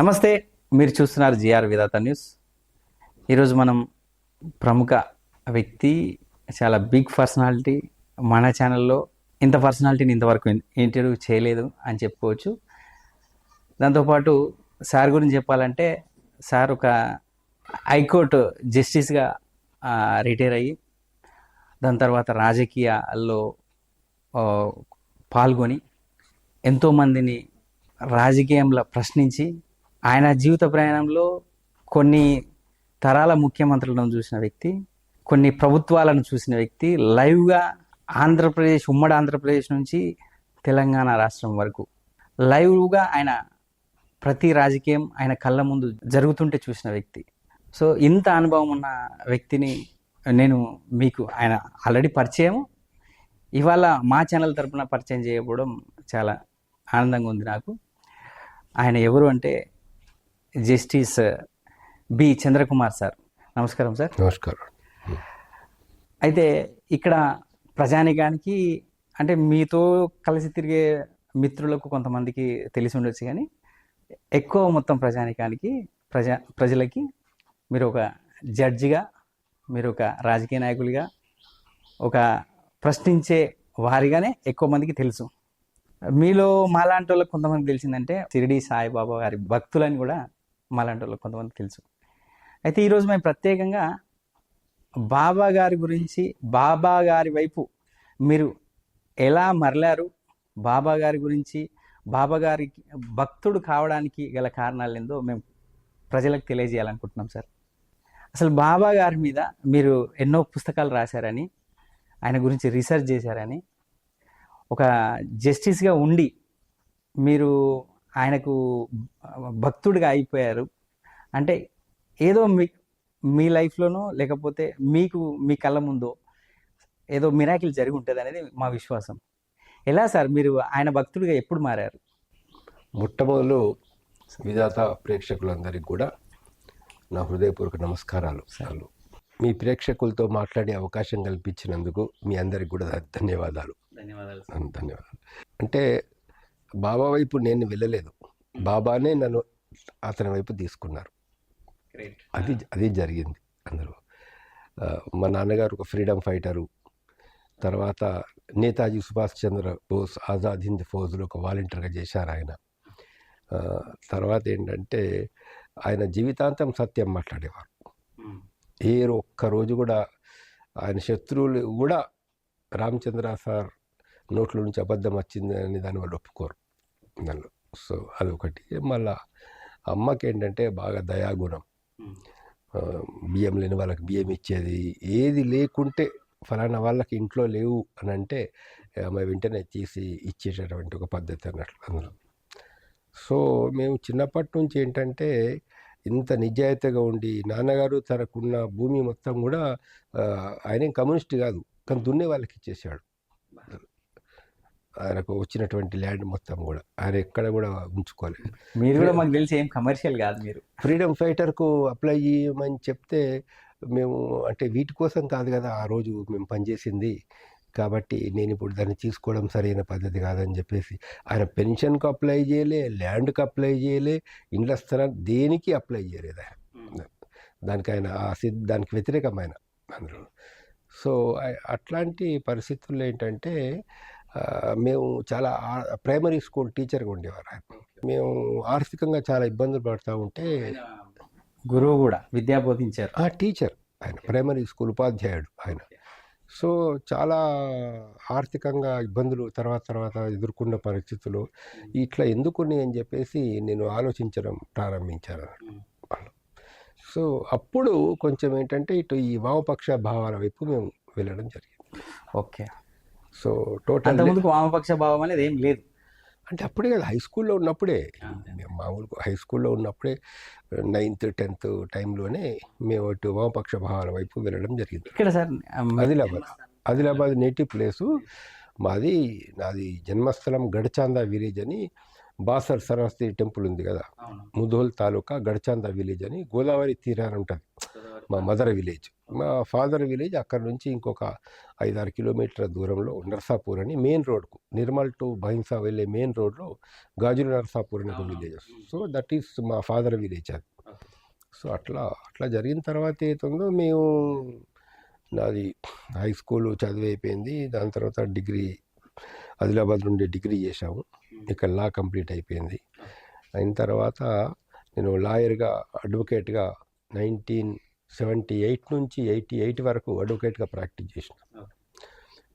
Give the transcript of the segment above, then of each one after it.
నమస్తే మీరు చూస్తున్నారు జిఆర్ విధాత న్యూస్. ఈరోజు మనం ప్రముఖ వ్యక్తి చాలా బిగ్ పర్సనాలిటీ మన ఛానల్లో ఇంత పర్సనాలిటీని ఇంతవరకు ఇంటర్వ్యూ చేయలేదు అని చెప్పుకోవచ్చు. దాంతోపాటు సార్ గురించి చెప్పాలంటే సార్ ఒక హైకోర్టు జస్టిస్గా రిటైర్ అయ్యి దాని తర్వాత రాజకీయాల్లో పాల్గొని ఎంతోమందిని రాజకీయంలో ప్రశ్నించి ఆయన జీవిత ప్రయాణంలో కొన్ని తరాల ముఖ్యమంత్రులను చూసిన వ్యక్తి కొన్ని ప్రభుత్వాలను చూసిన వ్యక్తి లైవ్గా ఆంధ్రప్రదేశ్ ఉమ్మడి ఆంధ్రప్రదేశ్ నుంచి తెలంగాణ రాష్ట్రం వరకు. లైవ్గా ఆయన ప్రతి రాజకీయం ఆయన కళ్ళ ముందు జరుగుతుంటే చూసిన వ్యక్తి. సో ఇంత అనుభవం ఉన్న వ్యక్తిని నేను మీకు ఆయన ఆల్రెడీ పరిచయం ఇవాళ మా ఛానల్ తరఫున పరిచయం చేయకపోవడం చాలా ఆనందంగా ఉంది నాకు. ఆయన ఎవరు అంటే జస్టిస్ బి చంద్రకుమార్ సార్. నమస్కారం సార్. నమస్కారం. అయితే ఇక్కడ ప్రజానికానికి అంటే మీతో కలిసి తిరిగే మిత్రులకు కొంతమందికి తెలిసి ఉండొచ్చు కానీ ఎక్కువ మొత్తం ప్రజానికానికి ప్రజా ప్రజలకి మీరు ఒక జడ్జిగా మీరు ఒక రాజకీయ నాయకులుగా ఒక ప్రశ్నించే వారిగానే ఎక్కువ మందికి తెలుసు. మీలో మాలాంటి వాళ్ళకి కొంతమంది తెలిసిందంటే షిరిడి సాయిబాబా గారి భక్తులని కూడా మాలాంటి వాళ్ళు కొంతమంది తెలుసు. అయితే ఈరోజు మేము ప్రత్యేకంగా బాబా గారి గురించి బాబా గారి వైపు మీరు ఎలా మరలారు? బాబా గారి గురించి బాబా గారికి భక్తుడు కావడానికి గల కారణాలు ఏందో మేము ప్రజలకు తెలియజేయాలనుకుంటున్నాం సార్. అసలు బాబా గారి మీద మీరు ఎన్నో పుస్తకాలు రాశారని ఆయన గురించి రీసెర్చ్ చేశారని ఒక జస్టిస్గా ఉండి మీరు ఆయనకు భక్తుడిగా అయిపోయారు. అంటే ఏదో మీ మీ లైఫ్లోనో లేకపోతే మీకు మీ కళ్ళ ముందో ఏదో మిరాకిల్ జరిగి ఉంటుంది అనేది మా విశ్వాసం. ఎలా సార్ మీరు ఆయన భక్తుడిగా ఎప్పుడు మారారు? మొట్టమొదలు విధాత ప్రేక్షకులందరికీ కూడా నా హృదయపూర్వక నమస్కారాలు. సార్లు. మీ ప్రేక్షకులతో మాట్లాడే అవకాశం కల్పించినందుకు మీ అందరికి కూడా ధన్యవాదాలు. ధన్యవాదాలు ధన్యవాదాలు. అంటే బాబా వైపు నేను వెళ్ళలేదు. బాబానే నన్ను అతని వైపు తీసుకున్నారు. అది అది జరిగింది అందరూ మా నాన్నగారు ఒక ఫ్రీడమ్ ఫైటరు. తర్వాత నేతాజీ సుభాష్ చంద్ర బోస్ ఆజాద్ హింద్ ఫౌజ్లో ఒక వాలంటీర్గా చేశారు ఆయన. తర్వాత ఏంటంటే ఆయన జీవితాంతం సత్యం మాట్లాడేవారు. ఏ ఒక్క రోజు కూడా ఆయన శత్రువులు కూడా రామచంద్ర సార్ నోట్ల నుంచి అబద్ధం వచ్చింది అని దాని వాళ్ళు ఒప్పుకోరు దానిలో సో అదొకటి. మళ్ళా అమ్మకి ఏంటంటే బాగా దయాగుణం. బియ్యం లేని వాళ్ళకి బియ్యం ఇచ్చేది. ఏది లేకుంటే ఫలానా వాళ్ళకి ఇంట్లో లేవు అని అంటే ఆమె వెంటనే తీసి ఇచ్చేటటువంటి ఒక పద్ధతి అన్నట్లు అందులో. సో మేము చిన్నప్పటి నుంచి ఏంటంటే ఇంత నిజాయితీగా ఉండి నాన్నగారు తనకున్న భూమి మొత్తం కూడా ఆయన కమ్యూనిస్ట్ కాదు. కానీ దున్నే వాళ్ళకి ఇచ్చేసాడు ఆయనకు వచ్చినటువంటి ల్యాండ్ మొత్తం కూడా. ఆయన ఎక్కడ కూడా ఉంచుకోలేదు. మీరు కూడా మాకు తెలిసి ఏం కమర్షియల్ కాదు మీరు. ఫ్రీడమ్ ఫైటర్కు అప్లై చేయమని చెప్తే మేము అంటే వీటి కోసం కాదు కదా ఆ రోజు మేము పనిచేసింది. కాబట్టి నేను ఇప్పుడు దాన్ని తీసుకోవడం సరైన పద్ధతి కాదని చెప్పేసి ఆయన పెన్షన్కు అప్లై చేయలే ల్యాండ్కి అప్లై చేయలే ఇండ్ల స్థలం దేనికి అప్లై చేయలేదు ఆయన. దానికి ఆయన దానికి వ్యతిరేకమైన అందులో. సో అట్లాంటి పరిస్థితుల్లో ఏంటంటే మేము చాలా ప్రైమరీ స్కూల్ టీచర్గా ఉండేవారు ఆయన. మేము ఆర్థికంగా చాలా ఇబ్బందులు పడుతూ ఉంటే గురువు కూడా విద్యా బోధించారు. ఆ టీచర్ ఆయన ప్రైమరీ స్కూల్ ఉపాధ్యాయుడు ఆయన. సో చాలా ఆర్థికంగా ఇబ్బందులు తర్వాత తర్వాత ఎదుర్కొన్న పరిస్థితులు ఇట్లా ఎందుకుని అని చెప్పేసి నేను ఆలోచించడం ప్రారంభించాను. వాళ్ళు సో అప్పుడు కొంచెం ఏంటంటే ఇటు ఈ వామపక్ష భావాల వైపు మేము వెళ్ళడం జరిగింది. ఓకే. సో టోటల్ అంతకుముందుకు వామపక్ష భావం అనేది ఏం లేదు. అంటే అప్పుడే కదా హై స్కూల్లో ఉన్నప్పుడే. మేము మామూలుగా హై స్కూల్లో ఉన్నప్పుడే నైన్త్ టెన్త్ టైంలోనే మేము అటు వామపక్ష భావాల వైపు వెళ్ళడం జరిగింది. ఇక్కడ sir? Adilabad. Adilabad native place మాది నాది జన్మస్థలం గడచాంద విలేజ్ అని బాసర్ సరస్వతి టెంపుల్ ఉంది కదా? ముధోల్ తాలూకా గడ్చాంద విలేజ్ అని గోదావరి తీరాన ఉంటుంది మా మదర్ విలేజ్. మా ఫాదర్ విలేజ్ అక్కడ నుంచి ఇంకొక ఐదారు కిలోమీటర్ల దూరంలో నర్సాపూర్ అని మెయిన్ రోడ్కు నిర్మల్ టు బహింసా వెళ్ళే మెయిన్ రోడ్లో గాజుల నర్సాపూర్ అనే ఒక విలేజ్ సో దట్ ఈస్ మా ఫాదర్ విలేజ్ అది. సో అట్లా అట్లా జరిగిన తర్వాత ఏతుందో మేము నాది హై స్కూల్ చదివి అయిపోయింది దాని తర్వాత డిగ్రీ ఆదిలాబాద్ నుండి డిగ్రీ చేశాము. ఇక్కడ లా కంప్లీట్ అయిపోయింది. అయిన తర్వాత నేను లాయర్గా అడ్వకేట్గా నైన్టీన్ సెవెంటీ ఎయిట్ నుంచి ఎయిటీ ఎయిట్ వరకు అడ్వకేట్గా ప్రాక్టీస్ చేసిన.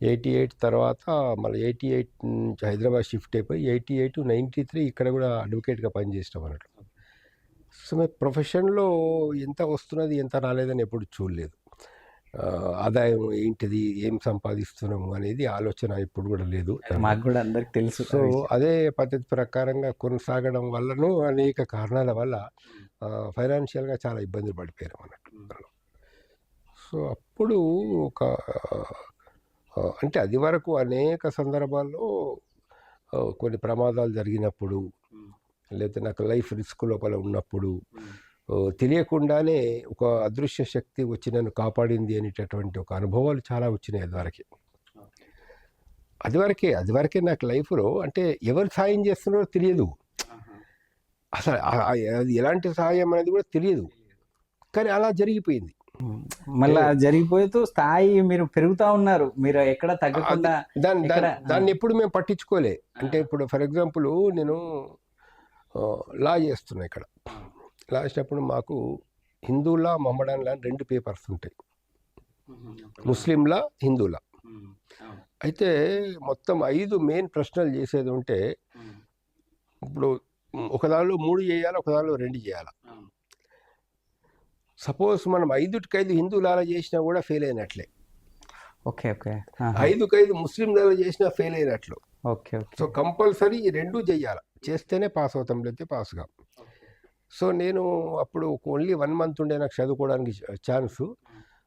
ఎయిటీ ఎయిట్ తర్వాత మళ్ళీ ఎయిటీ ఎయిట్ నుంచి హైదరాబాద్ షిఫ్ట్ అయిపోయి ఎయిటీ ఎయిట్ నైంటీ త్రీ ఇక్కడ కూడా అడ్వకేట్గా పనిచేసినాం అన్నట్లు. సో మీ ప్రొఫెషన్లో ఎంత వస్తున్నది ఎంత రాలేదని ఎప్పుడు చూడలేదు. ఆదాయం ఏంటిది? ఏం సంపాదిస్తున్నాము? అనేది ఆలోచన ఇప్పుడు కూడా లేదు. మాకు కూడా అందరికి తెలుసు సో అదే పద్ధతి ప్రకారంగా కొనసాగడం వల్లను అనేక కారణాల వల్ల ఫైనాన్షియల్గా చాలా ఇబ్బందులు పడిపోయారు అన్నట్టు సో అప్పుడు ఒక అంటే అది వరకు అనేక సందర్భాల్లో కొన్ని ప్రమాదాలు జరిగినప్పుడు లేకపోతే నాకు లైఫ్ రిస్క్ లోపల ఉన్నప్పుడు తెలియకుండానే ఒక అదృశ్య శక్తి వచ్చి నన్ను కాపాడింది అనేటటువంటి ఒక అనుభవాలు చాలా వచ్చినాయి అదివరకే. అదివరకే అదివరకే నాకు లైఫ్లో అంటే ఎవరు సాయం చేస్తున్నారో తెలియదు. అసలు అది ఎలాంటి సహాయం అనేది కూడా తెలియదు. కానీ అలా జరిగిపోయింది. మళ్ళా జరిగిపోతూ స్థాయి మీరు పెరుగుతా ఉన్నారు. మీరు ఎక్కడ తగ్గకుండా దాన్ని? దాన్ని దాన్ని ఎప్పుడు మేము పట్టించుకోలే. అంటే ఇప్పుడు ఫర్ ఎగ్జాంపుల్ నేను లా చేస్తున్నా ఇక్కడ. లా చేసినప్పుడు మాకు హిందూలా మహమ్మడాన్లా అని రెండు పేపర్స్ ఉంటాయి. ముస్లింలా హిందూలా. అయితే మొత్తం ఐదు మెయిన్ ప్రశ్నలు చేసేది ఉంటే ఇప్పుడు ఒక దానిలో మూడు చేయాలి ఒక దానిలో రెండు చేయాలి? సపోజ్ మనం ఐదుటికి ఐదు హిందూలాల చేసినా కూడా ఫెయిల్ అయినట్లే. Okay okay. ఐదుకి ఐదు ముస్లింలాల చేసినా ఫెయిల్ అయినట్లు. Okay okay. సో కంపల్సరీ ఈ రెండు చెయ్యాలి చేస్తేనే పాస్ అవుతాం లేకపోతే పాస్గా సో నేను అప్పుడు ఓన్లీ వన్ మంత్ ఉండే నాకు చదువుకోవడానికి ఛాన్స్.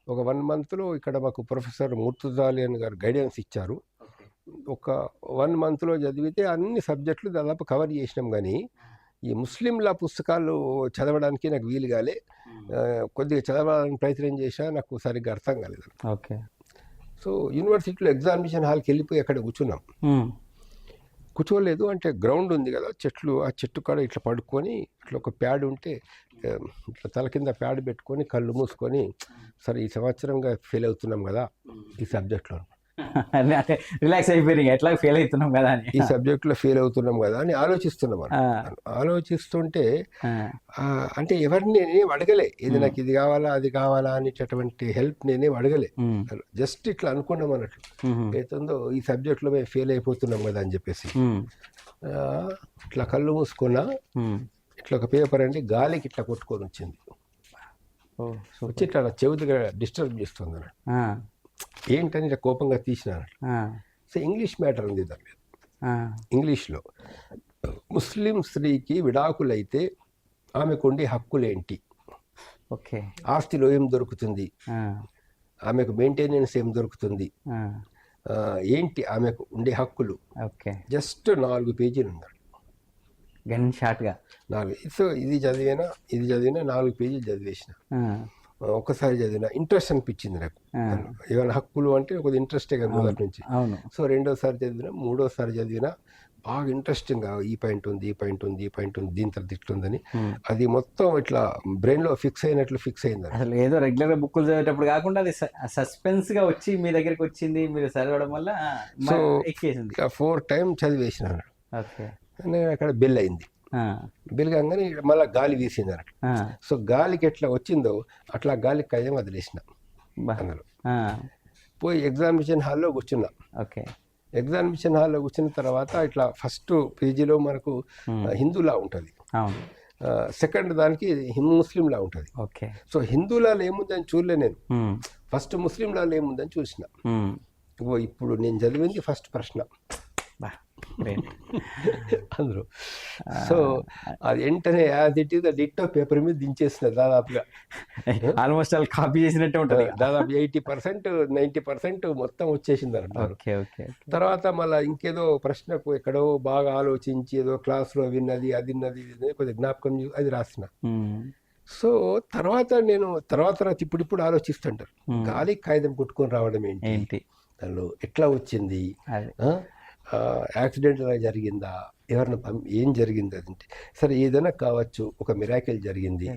ఒక వన్ మంత్లో ఇక్కడ మాకు ప్రొఫెసర్ ముర్తుజాలి అని గారు గైడెన్స్ ఇచ్చారు. ఒక వన్ మంత్లో చదివితే అన్ని సబ్జెక్టులు దాదాపు కవర్ చేసినాం కానీ ఈ ముస్లింల పుస్తకాలు చదవడానికి నాకు వీలు కాలే కొద్దిగా చదవాలని ప్రయత్నం చేశా నాకు సరిగ్గా అర్థం కాలేదు. ఓకే. సో యూనివర్సిటీలో ఎగ్జామినేషన్ హాల్కి వెళ్ళిపోయి అక్కడ కూర్చున్నాం. కూర్చోలేదు అంటే గ్రౌండ్ ఉంది కదా చెట్లు ఆ చెట్టు కాడ ఇట్లా పడుకొని ఇట్లా ఒక ప్యాడ్ ఉంటే ఇట్లా తల కింద ప్యాడ్ పెట్టుకొని కళ్ళు మూసుకొని సరే ఈ సంవత్సరంగా ఫెయిల్ అవుతున్నాం కదా ఈ సబ్జెక్ట్లో. అంటే రిలాక్స్ అయిపోయి ఎట్లా ఫెయిల్ అవుతున్నాం కదా అని. ఈ సబ్జెక్ట్లో ఫెయిల్ అవుతున్నాం కదా అని ఆలోచిస్తున్నాం. ఆలోచిస్తుంటే అంటే ఎవరిని నేనేం అడగలే. ఇది నాకు ఇది కావాలా అది కావాలా అనేటటువంటి హెల్ప్ నేనేం అడగలే. జస్ట్ ఇట్లా అనుకున్నాం అన్నట్లు ఏతుందో ఈ సబ్జెక్ట్లో మేము ఫెయిల్ అయిపోతున్నాం కదా అని చెప్పేసి. ఇట్లా కళ్ళు మూసుకున్నా. ఇట్లా ఒక పేపర్ అండి గాలికి ఇట్లా కొట్టుకొని వచ్చింది. వచ్చి ఇట్లా చెవి దగ్గర డిస్టర్బ్ చేస్తుంది అన్నట్టు. ఏంటని ఇట్లా కోపంగా తీసిన అన్నట్టు ఆ, సో ఇంగ్లీష్ మ్యాటర్ ఉంది దాని మీద. ఇంగ్లీష్లో ముస్లిం స్త్రీకి విడాకులైతే ఆమెకు ఉండే హక్కులేంటి? ఓకే. ఆస్తిలో ఏం దొరుకుతుంది? ఆమెకు మెయింటెనెన్స్ ఏం దొరుకుతుంది? ఏంటి ఆమెకు ఉండే హక్కులు? ఓకే. జస్ట్ నాలుగు పేజీలు ఉన్నాయి గన్ షాట్గా. నాలుగు. సో ఇది చదివినా? ఇది చదివినా నాలుగు పేజీలు చదివేసిన. ఆ, ఒకసారి చదివిన ఇంట్రెస్ట్ అనిపించింది నాకు. ఏమైనా హక్కులు అంటే కొద్దిగా ఇంట్రెస్టే కదా మొదటి నుంచి. సో రెండోసారి చదివిన మూడోసారి చదివిన బాగా ఇంట్రెస్టింగ్ ఈ పాయింట్ ఉంది ఈ పాయింట్ ఉంది ఈ పాయింట్ ఉంది దీని తర్వాత ఇట్లుందని ఉమ్. అది మొత్తం ఇట్లా బ్రెయిన్లో ఫిక్స్ అయినట్లు ఫిక్స్ అయింది అసలు ఏదో రెగ్యులర్గా బుక్కులు చదివేటప్పుడు కాకుండా అది సస్పెన్స్గా వచ్చి మీ దగ్గరికి వచ్చింది మీరు చదవడం వల్ల ఇట్లా ఫోర్ టైం చదివేసిన అక్కడ బెల్ అయింది. ఆ, బెల్ కాగానే మళ్ళీ గాలి వీసింది అన్నట్టు సో గాలికి ఎట్లా వచ్చిందో అట్లా గాలికి కయ్యం వదిలేసిన. అందులో. పోయి ఎగ్జామినేషన్ హాల్లో కూర్చున్నా. ఓకే. ఎగ్జామినేషన్ హాల్లో కూర్చున్న తర్వాత ఇట్లా ఫస్ట్ పేజీలో మనకు హిందూలా ఉంటుంది. సెకండ్ దానికి ముస్లింలా ఉంటుంది. ఓకే. సో హిందూలాలో ఏముందని చూడలే నేను. ఫస్ట్ ముస్లింలాలో ఏముందని చూసిన. ఇప్పుడు నేను చదివింది ఫస్ట్ ప్రశ్న. బా. అందరూ. సో అది వెంటనే as it is ditto paper మీద దించేసిన దాదాపుగా. ఆల్మోస్ట్ వాళ్ళు కాపీ చేసినట్టే ఉంటుంది దాదాపు ఎయిటీ పర్సెంట్ నైంటీ పర్సెంట్ మొత్తం వచ్చేసింది అంటారు ఓకే ఓకే. తర్వాత మళ్ళీ ఇంకేదో ప్రశ్నకు ఎక్కడో బాగా ఆలోచించి ఏదో క్లాస్లో విన్నది అది విన్నది కొద్దిగా జ్ఞాపకం అది రాసిన సో తర్వాత నేను తర్వాత తర్వాత ఇప్పుడు ఇప్పుడు ఆలోచిస్తుంటారు. గాలి కాగితం కొట్టుకొని రావడం ఏంటి? దానిలో ఎట్లా వచ్చింది? యాక్సిడెంట్ అలా జరిగిందా? ఎవరిని పం ఏం జరిగింది అది సరే ఏదైనా కావచ్చు ఒక మిరాకిల్ జరిగింది.